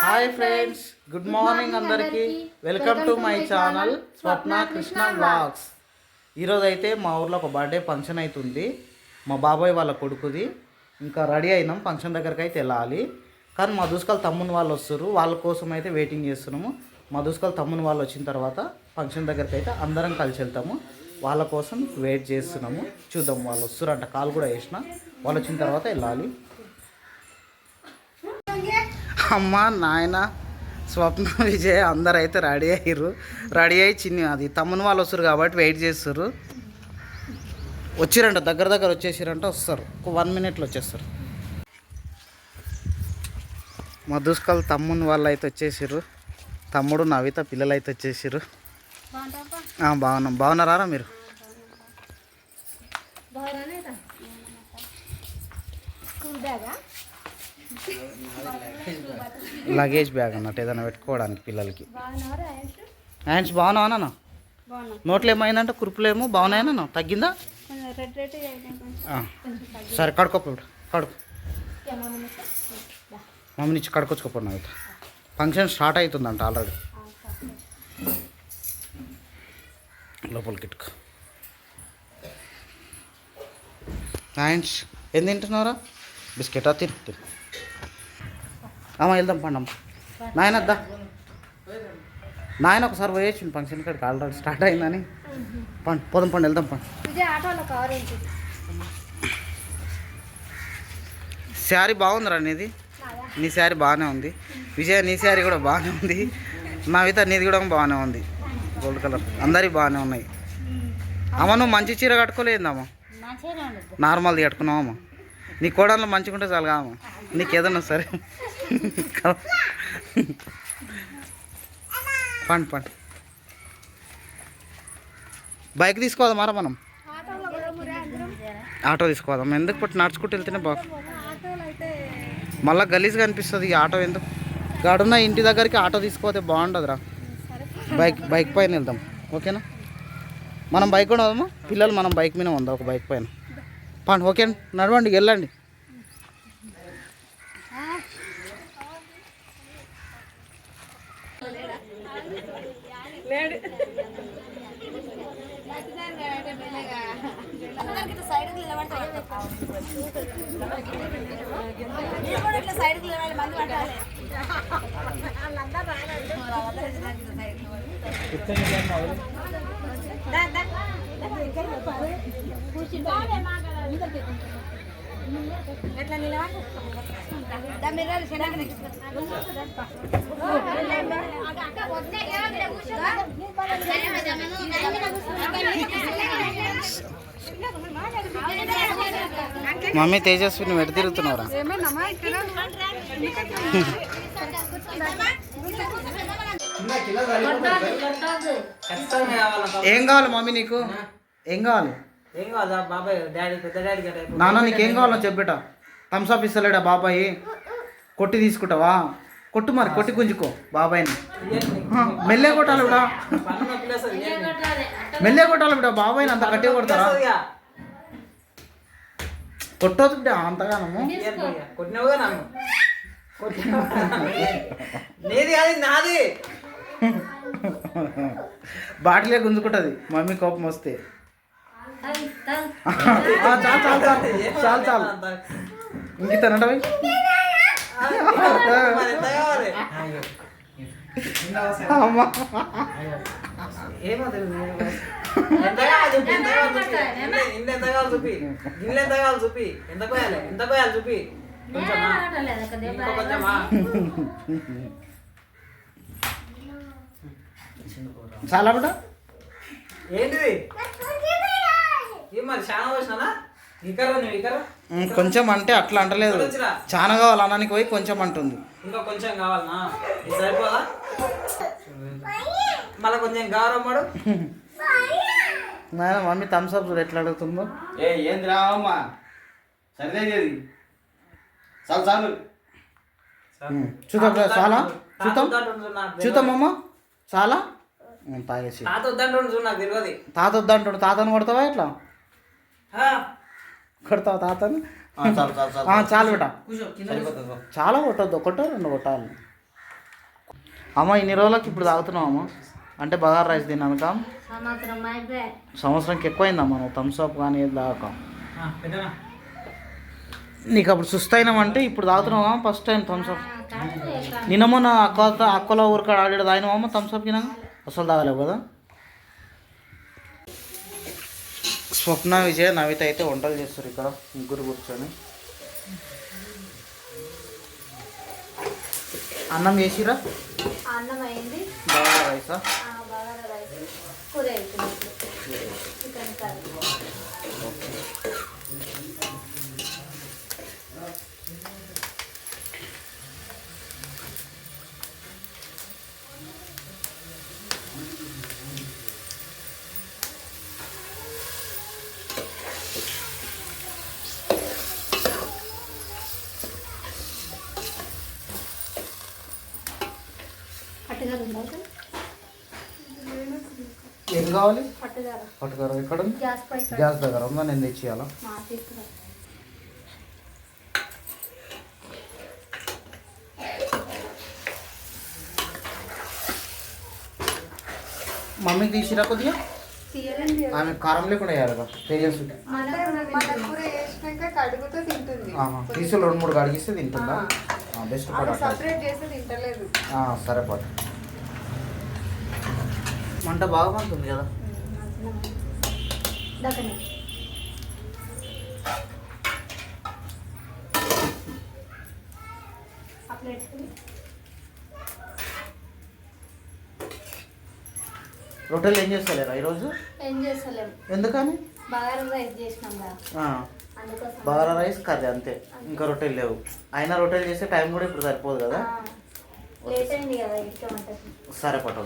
Hi friends good morning అందరికీ. Welcome to my channel Swapna Krishna vlogs ఈరోజు అయితే మా ఊర్లో ఒక బర్త్డే ఫంక్షన్ అవుతుంది మా బాబాయ్ వాళ్ళ కొడుకుది. ఇంకా రెడీ అయినాం ఫంక్షన్ దగ్గరికి అయితే వెళ్ళాలి. కానీ మా దూసుకాల తమ్ముని వాళ్ళు వస్తారు. వాళ్ళ కోసం అయితే వెయిటింగ్ చేస్తున్నాము. మా దూసుకాల తమ్ముని వాళ్ళు వచ్చిన తర్వాత ఫంక్షన్ దగ్గరికి అయితే అందరం కలిసి వెళ్తాము. వాళ్ళ కోసం వెయిట్ చేస్తున్నాము. చూద్దాం వాళ్ళు వస్తారంట. కాల్ కూడా వేసిన వాళ్ళు వచ్చిన తర్వాత వెళ్ళాలి. అమ్మ నాయన స్వప్న విజయ్ అందరు అయితే రెడీ అయ్యారు రెడీ అయ్యి చిన్ని అది తమ్ముని వాళ్ళు వస్తారు కాబట్టి వెయిట్ చేస్తారు వచ్చిరంట దగ్గర దగ్గర వచ్చేసారంట వస్తారు. ఒక వన్ మినిట్లో వచ్చేస్తారు. మా తమ్ముని వాళ్ళు అయితే వచ్చేసారు తమ్ముడు నవిత పిల్లలు అయితే వచ్చేసారు బాగున్నాం. బాగున్నారా మీరు? లగేజ్ బ్యాగ్ అన్నట్టు ఏదైనా పెట్టుకోవడానికి పిల్లలకి. హ్యాండ్స్ బాగున్నావా నాన్న? నోట్లో ఏమైందంటే కురుపులేమో బాగున్నాయన్నా తగ్గిందా? సరే కడుకోప్పుడు కడుకు మమ్మీ నుంచి కడుకొచ్చుకోపోడు అయితే. ఫంక్షన్ స్టార్ట్ అవుతుందంట ఆల్రెడీ లోపలికి ఇట్టుకో హ్యాండ్స్ ఏం తింటున్నారా బిస్కెటా తిను తిను. అమ్మ వెళ్దాం పండమ్మ. నాయన వద్దా నాయన ఒకసారి పోయేసి ఫంక్షన్ కాడికి ఆల్రెడీ స్టార్ట్ అయిందని. పండు పోదాం పండు వెళ్దాం పండు. శారీ బాగుందిరా నీది? నీ శారీ బాగానే ఉంది. విజయ నీ శారీ కూడా బాగానే ఉంది. నవిత నీది కూడా బాగానే ఉంది. Gold colour. అందరి బాగానే ఉన్నాయి. అమ్మ నువ్వు మంచి చీర కట్టుకోలేదమ్మా. నార్మల్ది కట్టుకున్నావమ్మా నీ కోడలు మంచిగా ఉంటే చాలు కాము? నీకు ఏదన్నా సరే. పండి పండి. బైక్ తీసుకోదాం మరా మనం? ఆటో తీసుకోదాం ఎందుకు పట్టు నడుచుకుంటూ వెళ్తేనే బాగు. మళ్ళా మళ్ళీ గలీజ్గా అనిపిస్తుంది ఈ ఆటో ఎందుకు? గడున్న ఇంటి దగ్గరికి ఆటో తీసుకోతే బాగుండదురా. బైక్ బైక్ పైన వెళ్దాం. ఓకేనా? మనం బైక్ కూడా వదమ్మా పిల్లలు మనం బైక్ మీద ఉందా ఒక బైక్ పైన? పండి ఓకే నడవండి వెళ్ళండి. సైడ్కి ఎట్లా మమ్మీ తేజస్విని వెట తిరుగుతున్నారా ఏం కావాలి మమ్మీ నీకు? ఏం కావాలి? ఏం కాదా బాబాయ్? డాడీ పెద్ద డాడీ గట్ట నాన్న నీకేం కావాలో చెప్పేట. థమ్స్అప్ ఇస్తలేడా బాబాయ్? కొట్టి తీసుకుంటావా? కొట్టు మరి కొట్టి గుంజుకో బాబాయ్ని. మెల్లే కొట్టాలి బిడా పన్ను నొప్పి వస్తుంది మెల్లే కొట్టాలి. బిడా బాబాయ్ని అంత గట్టిగా కొడతారా కొట్టొద్దు బిడ్డ అంతగానము. కొట్టినావుగా నన్ను. కొట్టినావు. నీది కాదు నాది. బాటిలే గుంజుకుంటుంది. మమ్మీ కోపం వస్తే. చాలు చాలు చాలు చాలు చాలు ఎంత కావాలి అమ్మా ఎంత చూపి ఎంత కావాలి ఇంత- ఎంత కావాలి చూపి కావాలి చూపి ఎంత ఎంత చూపి చాలా బిడ్డ ఏంటిది? కొంచెం అంటే అట్లా అంటలేదు. చాలా కావాలి అన్నానికి పోయి కొంచెం అంటుంది. ఇంకా కొంచెం కావాలనా? సరిపోదా? మళ్ళీ కొంచెం కావాలమ్మాడు నాయన మమ్మీ థమ్స్ అప్ చూడు ఎట్లా అడుగుతుందో. ఏ ఏంది? రావమ్మా సరిదేది చాలు. చాలు చూద్దాం చాలా? చూద్దాం. చూద్దాం అమ్మ. చాలా? తాగేసి. తాత వద్దంటుండు చూడు నాకు తెలియదు. తాత వద్దంటాడు తాతను కొడతావా ఎట్లా? కొడతావా తాతను? ఆ, చాలు చాలు చాలు. బిడ్డ కొట్టద్దు ఒకటో రెండు కొట్టాలి. అమ్మ ఇన్ని రోజులకి ఇప్పుడు తాగుతున్నావు అమ్మ? అంటే బగారా రైస్ అయిపోయి సంవత్సరంకి ఎక్కువైందమ్మా నువ్వు థమ్స్ అప్ కానీ ఏది తాగక ఆ, పెద్దనా? నీకు అప్పుడు సుస్తైనామంటే ఇప్పుడు తాగుతున్నావా ఫస్ట్ టైం థమ్స్ అప్ నిన్న మొన్న అక్క అక్కలో ఊరికాడ ఆడాడు తాగినావమ్మ థమ్స్ అప్ కినా? అసలు తాగలేవు కదా? స్వప్న విజయ నవిత అయితే వంటలు చేస్తారు ఇక్కడ ముగ్గురు కూర్చొని. అన్నం చేసిరా అన్నం అయింది బాగా రైసా? ఆ, బగారా రైస్. కూర ఉందా ఏది కావాలి? ఇక్కడ ఉంది? గ్యాస్ దగ్గర ఉందా? నేను తెచ్చియాలా? మమ్మీకి తీసిరా కొద్దిగా? ఆమె కారం లేకుండా వేయాలి కదా తీసులు రెండు మూడు కడిగిస్తే తింటుందా? బెస్ట్ పడ సరే పట్టు మంట బాగా మంటుంది కదా. రొట్టెలు ఏం చేస్తలేరా ఈరోజు? ఏం చేస్తలేము ఎందుకని? బగారా రైస్ చేసినాం బగారా కర్రీ అంతే. ఇంకా రొట్టెలు లేవు. అయినా రొట్టెలు చేసే టైం కూడా ఇప్పుడు సరిపోదు కదా? సరే పట్టు